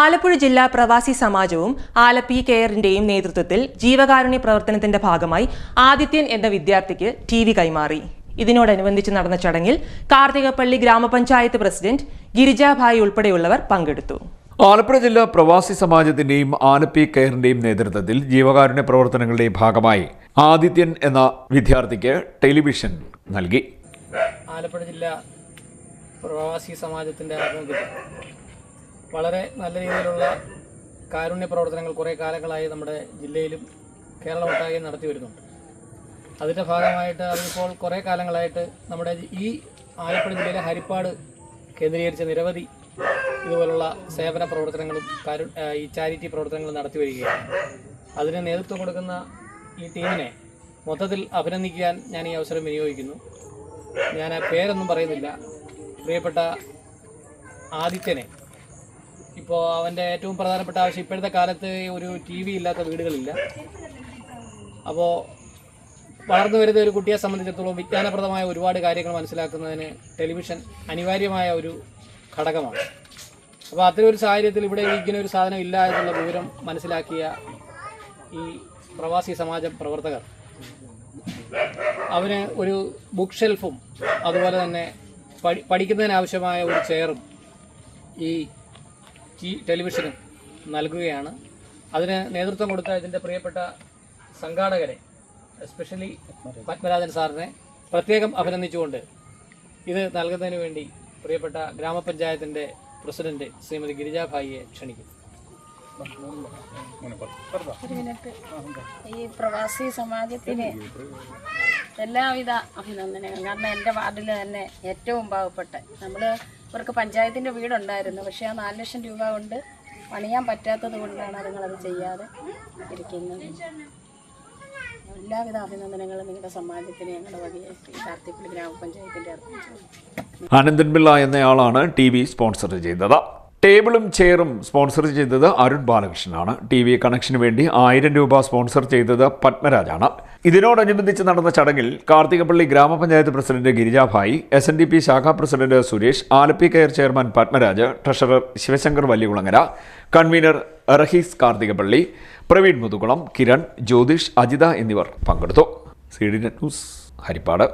ആലപ്പുഴ ജില്ലാ പ്രവാസി സമാജവും ആലപ്പി കെയറിന്റെയും നേതൃത്വത്തിൽ ജീവകാരുണ്യ പ്രവർത്തനത്തിന്റെ ഭാഗമായി ആദിത്യൻ എന്ന വിദ്യാർത്ഥിക്ക് ടി വി കൈമാറി. ഇതിനോടനുബന്ധിച്ച് നടന്ന ചടങ്ങിൽ കാർത്തികപ്പള്ളി ഗ്രാമപഞ്ചായത്ത് പ്രസിഡന്റ് ഗിരിജാഭായി ഉൾപ്പെടെയുള്ളവർ പങ്കെടുത്തു. ആലപ്പുഴ ജില്ലാ പ്രവാസി സമാജത്തിന്റെയും ആലപ്പി കെയറിന്റെയും നേതൃത്വത്തിൽ ജീവകാരുണ്യ പ്രവർത്തനങ്ങളുടെയും ഭാഗമായി ആദിത്യൻ എന്ന വിദ്യാർത്ഥിക്ക് ടെലിവിഷൻ നൽകി. ആലപ്പുഴ ജില്ലാ പ്രവാസി സമാജത്തിന്റെ ആഭിമുഖ്യത്തിൽ വളരെ നല്ല രീതിയിലുള്ള കാരുണ്യ പ്രവർത്തനങ്ങൾ കുറേ കാലങ്ങളായി നമ്മുടെ ജില്ലയിലും കേരളമൊട്ടാകെ നടത്തി വരുന്നുണ്ട്. അതിന്റെ ഭാഗമായിട്ട് അതിപ്പോൾ കുറേ കാലങ്ങളായിട്ട് നമ്മുടെ ഈ ആലപ്പുഴ ജില്ലയിലെ ഹരിപ്പാട് കേന്ദ്രീകരിച്ച നിരവധി ഇതുപോലുള്ള സേവന പ്രവർത്തനങ്ങളും കാരു ഈ ചാരിറ്റി പ്രവർത്തനങ്ങളും നടത്തി വരികയാണ്. അതിന് നേതൃത്വം കൊടുക്കുന്ന ഈ ടീമിനെ മൊത്തത്തിൽ അഭിനന്ദിക്കാൻ ഞാൻ ഈ അവസരം വിനിയോഗിക്കുന്നു. ഞാൻ ആ പേരൊന്നും പറയുന്നില്ല. പ്രിയപ്പെട്ട ആദിത്യനെ ഇപ്പോൾ അവന്റെ ഏറ്റവും പ്രധാനപ്പെട്ട ആവശ്യം ഇപ്പോഴത്തെ കാലത്ത് ഒരു ടി വി ഇല്ലാത്ത വീടുകളില്ല. അപ്പോൾ വളർന്നു വരുന്ന ഒരു കുട്ടിയെ സംബന്ധിച്ചിടത്തോളം വിജ്ഞാനപ്രദമായ ഒരുപാട് കാര്യങ്ങൾ മനസ്സിലാക്കുന്നതിന് ടെലിവിഷൻ അനിവാര്യമായ ഒരു ഘടകമാണ്. അപ്പോൾ അത്തരം ഒരു സാഹചര്യത്തിൽ ഇവിടെ ഇങ്ങനെ ഒരു സാധനം ഇല്ല എന്നുള്ള വിവരം മനസ്സിലാക്കിയ ഈ പ്രവാസി സമാജം പ്രവർത്തകർ അവന് ഒരു ബുക്ക് ഷെൽഫും അതുപോലെ തന്നെ പഠി പഠിക്കുന്നതിനാവശ്യമായ ഒരു ചെയറും ഈ ടി ടെലിവിഷനും നൽകുകയാണ്. അതിന് നേതൃത്വം കൊടുത്ത ഇതിന്റെ പ്രിയപ്പെട്ട സംഘാടകരെ എസ്പെഷ്യലി പത്മരാജൻ സാറിനെ പ്രത്യേകം അഭിനന്ദിച്ചുകൊണ്ട് ഇത് നൽകുന്നതിന് വേണ്ടി പ്രിയപ്പെട്ട ഗ്രാമപഞ്ചായത്തിന്റെ പ്രസിഡന്റ് ശ്രീമതി ഗിരിജാഭായിയെ ക്ഷണിക്കുന്നു. ഈ പ്രവാസി സമാജത്തിന് എല്ലാവിധ അഭിനന്ദനങ്ങളും. കാരണം എന്റെ വാർഡിൽ തന്നെ ഏറ്റവും പാവപ്പെട്ട നമ്മൾ ഇവർക്ക് പഞ്ചായത്തിന്റെ വീടുണ്ടായിരുന്നു. പക്ഷേ ആ നാല് ലക്ഷം രൂപ കൊണ്ട് പണിയാൻ പറ്റാത്തത് കൊണ്ടാണ് അതുങ്ങളത് ചെയ്യാതെ ഇരിക്കുന്നത്. എല്ലാവിധ അഭിനന്ദനങ്ങളും നിങ്ങളുടെ സമാജത്തിന് ഞങ്ങളുടെ വഴിയായി കാർത്തിപ്പള്ളി ഗ്രാമപഞ്ചായത്തിന്റെ അർപ്പിച്ചു അനന്തൻ പിള്ള എന്നയാളാണ് ടി വി സ്പോൺസർ ചെയ്തത്. ടേബിളും ചെയറും സ്പോൺസർ ചെയ്തത് അരുൺ ബാലകൃഷ്ണനാണ്. ടി വി കണക്ഷന് വേണ്ടി ആയിരം രൂപ സ്പോൺസർ ചെയ്തത് പത്മരാജാണ്. ഇതിനോടനുബന്ധിച്ച് നടന്ന ചടങ്ങിൽ Karthikappally grama panchayat president Girijabhai S N D P ശാഖാ president Suresh Alleppey care chairman Padmaraj treasurer Sivasankar Vallikulangara convener Rahees Karthikappally Praveen Muthukulam Kiran Jyothish Ajitha എന്നിവർ പങ്കെടുത്തു. C D news Haripad.